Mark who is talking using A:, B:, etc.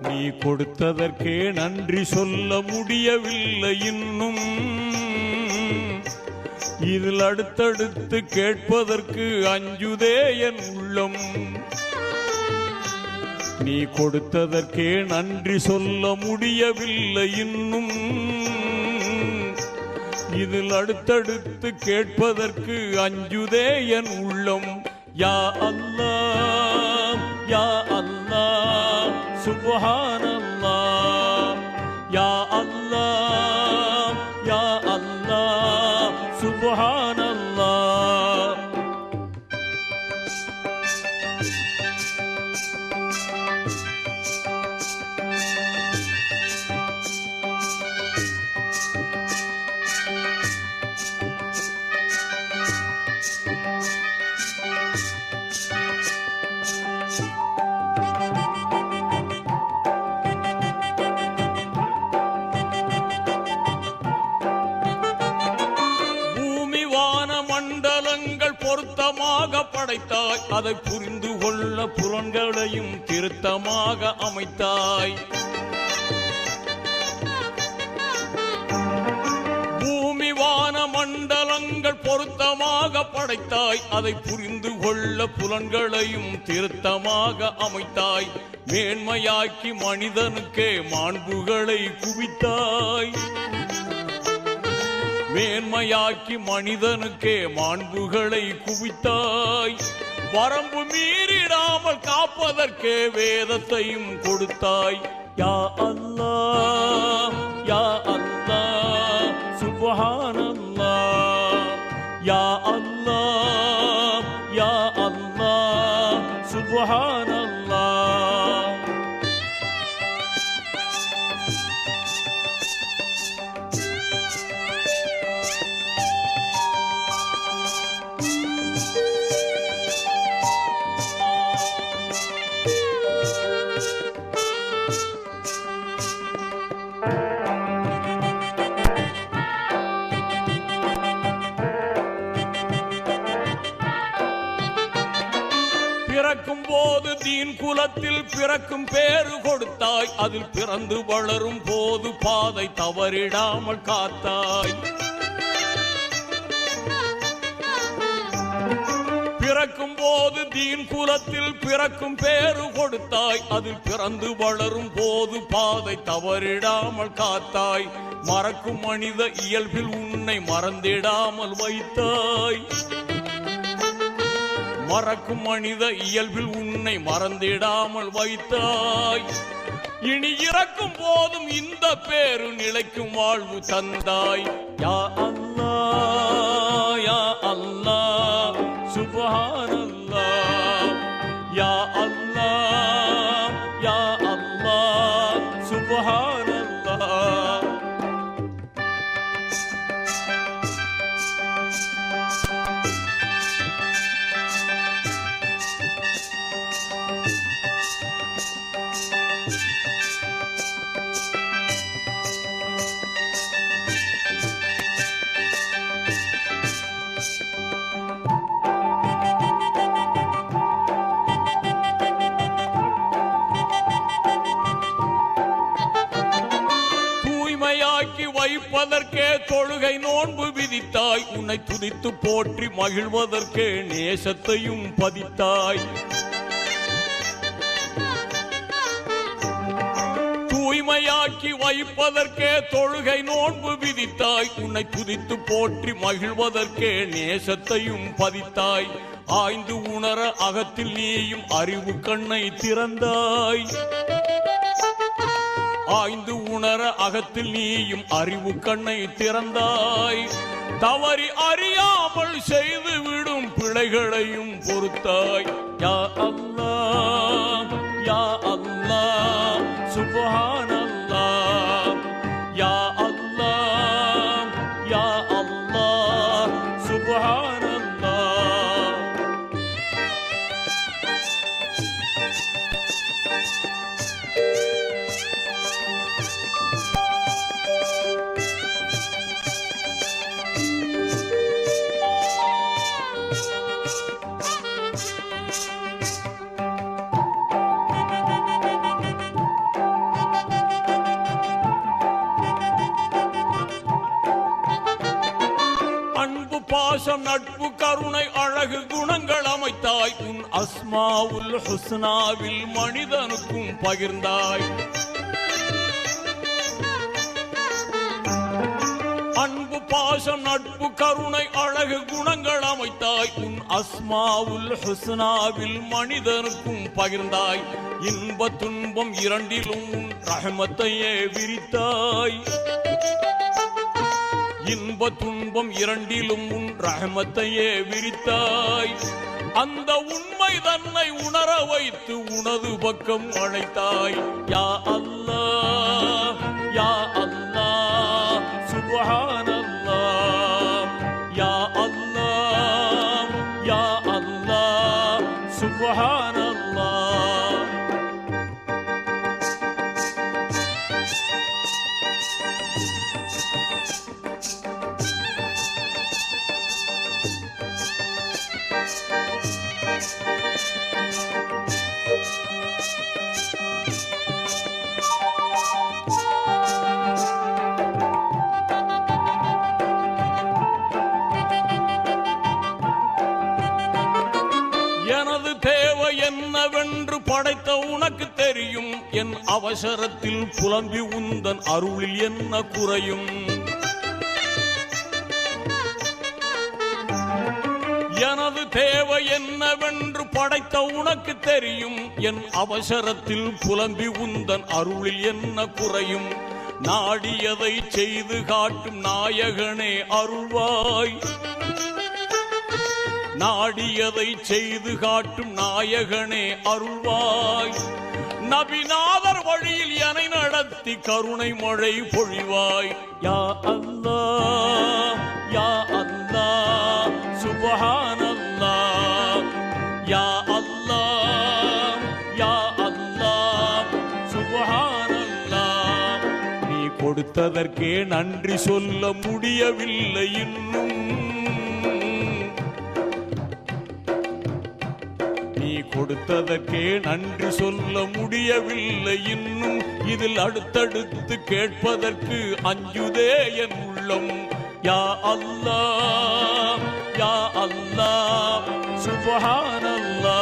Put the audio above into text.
A: நீ கொடுத்ததற்கே நன்றி சொல்ல முடியவில்லை இன்னும். இதில் அடுத்தடுத்து கேட்பதற்கு அஞ்சுதே என் உள்ளம். நீ கொடுத்ததற்கே நன்றி சொல்ல முடியவில்லை இன்னும். இதில் அடுத்தடுத்து கேட்பதற்கு அஞ்சுதே என் உள்ளம். யா அல்லா யா அல்லா சுபஹான பொருத்தமாக படைத்தாய். அதை புரிந்து கொள்ள புலன்களையும் திருத்தமாக அமைத்தாய். பூமி வான மண்டலங்கள் பொருத்தமாக படைத்தாய். அதை புரிந்து கொள்ள புலன்களையும் திருத்தமாக அமைத்தாய். மேன்மையாக்கி மனிதனுக்கே மாண்புகளை குவித்தாய். மேன்மையாக்கி மனிதனுக்கே மாண்புகளை குவித்தாய். வரம்பு மீறிடாமல் காப்பதற்கே வேதத்தையும் கொடுத்தாய். யா அல்லா யா அல்லாஹ் சுப்ஹானல்லாஹ் யா அல்லா யா அல்லா சுபஹான் போது தீன் குலத்தில் பிறக்கும் பேரு கொடுத்தாய். அதில் பிறந்து வளரும் போது பாதை தவறிடாமல் காத்தாய். பிறக்கும் போது தீன் குலத்தில் பிறக்கும் பேரு கொடுத்தாய். அதில் பிறந்து வளரும் போது பாதை தவறிடாமல் காத்தாய். மறக்கும் மனித இயல்பில் உன்னை மறந்திடாமல் வைத்தாய். மறக்கும் மனித இயல்பில் உன்னை மறந்திடாமல் வைத்தாய். இனி இறக்கும் போதும் இந்த பேரு நிலைக்கும் வாழ்வு தந்தாய். யா அல்லா யா அல்லா சுப்ஹானல்லாஹ் வைப்பதற்கே தொழுகை நோன்பு விதித்தாய். உன்னை துதித்து போற்றி மகிழ்வதற்கே நேசத்தையும் பதித்தாய். தூய்மையாக்கி வைப்பதற்கே தொழுகை நோன்பு விதித்தாய். உன்னை துதித்து போற்றி மகிழ்வதற்கே நேசத்தையும் பதித்தாய். ஆய்ந்து உணர அகத்தில் நீயும் அறிவு கண்ணை திறந்தாய். ஆய்ந்து உணர அகத்தில் நீயும் அறிவு கண்ணை திறந்தாய். தவறி அறியாமல் செய்து விடும் பிழைகளையும் பொறுத்தாய். யா அல்லா யா அல்லா சுப்ஹானல்லாஹ் பாசம் நட்பு கருணை அழகு குணங்கள் அமைத்தாய். உன் அஸ்மாவுல் ஹுஸ்னாவில் மனிதனுக்கும் பகிர்ந்தாய். அன்பு பாசம் நட்பு கருணை அழகு குணங்கள் அமைத்தாய். உன் அஸ்மாவுல் ஹுஸ்னாவில் மனிதனுக்கும் பகிர்ந்தாய். இன்ப துன்பம் இரண்டிலும் உன் ரஹமத்தையே விரித்தாய். இன்ப துன்பம் இரண்டிலும் உன் ரஹமத்தையே விரித்தாய். அந்த உண்மை தன்னை உணர வைத்து உனது பக்கம் அழைத்தாய். யா அல்லாஹ் யா அல்லாஹ் சுப்ஹானல்லாஹ் யா அல்லாஹ் யா அல்லாஹ் சுப்ஹானல்லாஹ் படைத்த உனக்கு தெரியும். என் அவசரத்தில் புலம்பி உந்தன் அருளில் என்ன குறையும்? எனது தேவை என்னவென்று படைத்த உனக்கு தெரியும். என் அவசரத்தில் புலம்பி உந்தன் அருளில் என்ன குறையும்? நாடியதை செய்து காட்டும் நாயகனே அருள்வாய். நாடியதை செய்து காட்டும் நாயகனே அருள்வாய். நபிநாதர் வழியில் என நடத்தி கருணை மழை பொழிவாய். யா அல்லா யா அல்லாஹ் சுப்ஹானல்லாஹ் யா அல்லா யா அல்லாஹ் சுப்ஹானல்லாஹ் நீ கொடுத்ததற்கே நன்றி சொல்ல முடியவில்லை இன்னும். கொடுத்ததற்கே நன்றி சொல்ல முடியவில்லை இன்னும். இதில் அடுத்தடுத்து கேட்பதற்கு அஞ்சுதே என் உள்ளம். யா அல்லா யா அல்லா சுபஹானல்லா.